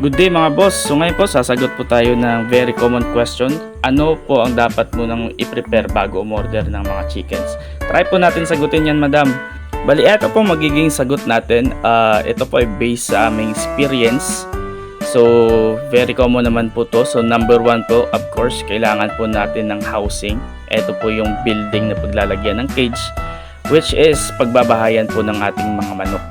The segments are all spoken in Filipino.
Good day mga boss. So ngayon po sasagot po tayo ng very common question. Ano po ang dapat mo nang i-prepare bago umorder ng mga chickens? Try po natin sagutin yan madam. Bali, ito po magiging sagot natin. Ah, ito po ay based sa aming experience. So, very common naman po to. So, number one po, of course, kailangan po natin ng housing. Ito po yung building na paglalagyan ng cage, which is pagbabahayan po ng ating mga manok.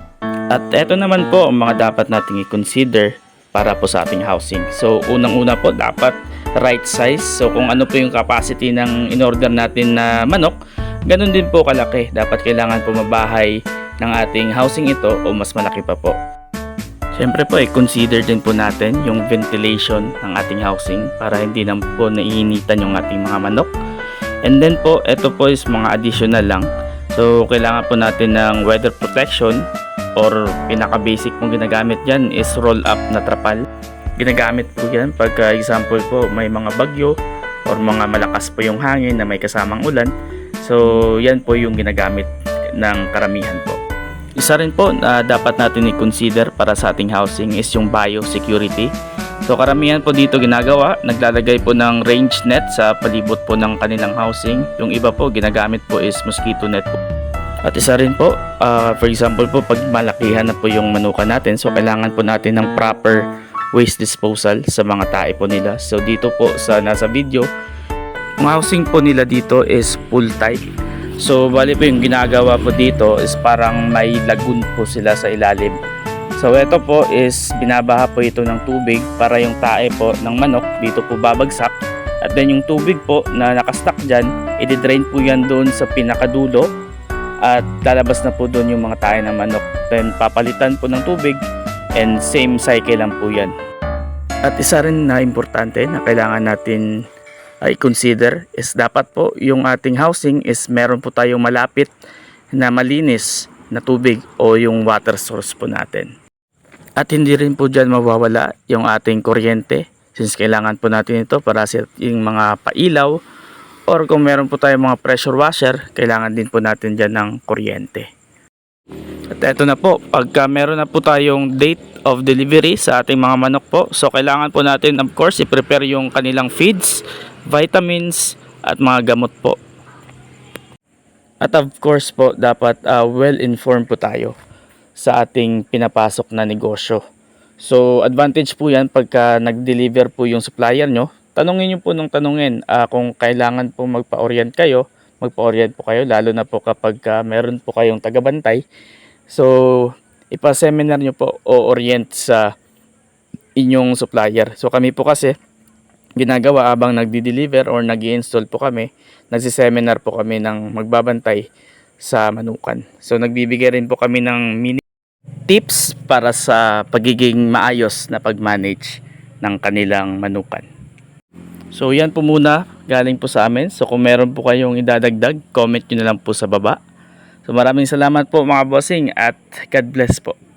At ito naman po ang mga dapat nating i-consider para po sa ating housing. So, unang-una po, dapat right size. So, kung ano po yung capacity ng in-order natin na manok, ganun din po kalaki. Dapat kailangan po mabahay ng ating housing ito o mas malaki pa po. Siyempre po, i-consider din po natin yung ventilation ng ating housing para hindi na po naiinitan yung ating mga manok. And then po, ito po is mga additional lang. So, kailangan po natin ng weather protection or pinaka-basic pong ginagamit dyan is roll-up na trapal. Ginagamit po yan pag uh, example po may mga bagyo or mga malakas po yung hangin na may kasamang ulan. So, yan po yung ginagamit ng karamihan po. Isa rin po na dapat natin i-consider para sa ating housing is yung biosecurity. So karamihan po dito ginagawa, naglalagay po ng range net sa palibot po ng kanilang housing. Yung iba po ginagamit po is mosquito net po. At isa rin po, ah, for example po pag malakihan na po yung manuka natin, so kailangan po natin ng proper waste disposal sa mga tae po nila. So dito po sa nasa video, ang housing po nila dito is full type. So, bali po yung ginagawa po dito is parang may lagoon po sila sa ilalim. So, ito po is binabaha po ito ng tubig para yung tae po ng manok dito po babagsak. At then yung tubig po na nakastock dyan, i-drain po yan doon sa pinakadulo at lalabas na po doon yung mga tae ng manok. Then papalitan po ng tubig and same cycle lang po yan. At isa rin na importante na kailangan natin ay consider is dapat po yung ating housing is meron po tayong malapit na malinis na tubig o yung water source po natin. At hindi rin po dyan mawawala yung ating kuryente since kailangan po natin ito para sa yung mga pailaw or kung meron po tayong mga pressure washer, kailangan din po natin dyan ng kuryente. At eto na po, pagka meron na po tayong date of delivery sa ating mga manok po, so kailangan po natin of course i-prepare yung kanilang feeds, vitamins at mga gamot po. At of course po, dapat uh, well-informed po tayo sa ating pinapasok na negosyo. So, advantage po yan pagka nag-deliver po yung supplier nyo. Tanungin nyo po nung tanungin ah, kung kailangan po magpa-orient kayo, magpa-orient po kayo, lalo na po kapag ah, meron po kayong tagabantay. So, ipa-seminar nyo po o orient sa inyong supplier. So, kami po kasi, ginagawa abang nagdi-deliver or nag install po kami, nagsiseminar po kami ng magbabantay sa manukan. So nagbibigay rin po kami ng mini tips para sa pagiging maayos na pag-manage ng kanilang manukan. So yan po muna galing po sa amin. So kung meron po kayong idadagdag, comment nyo na lang po sa baba. So maraming salamat po mga bossing at God bless po.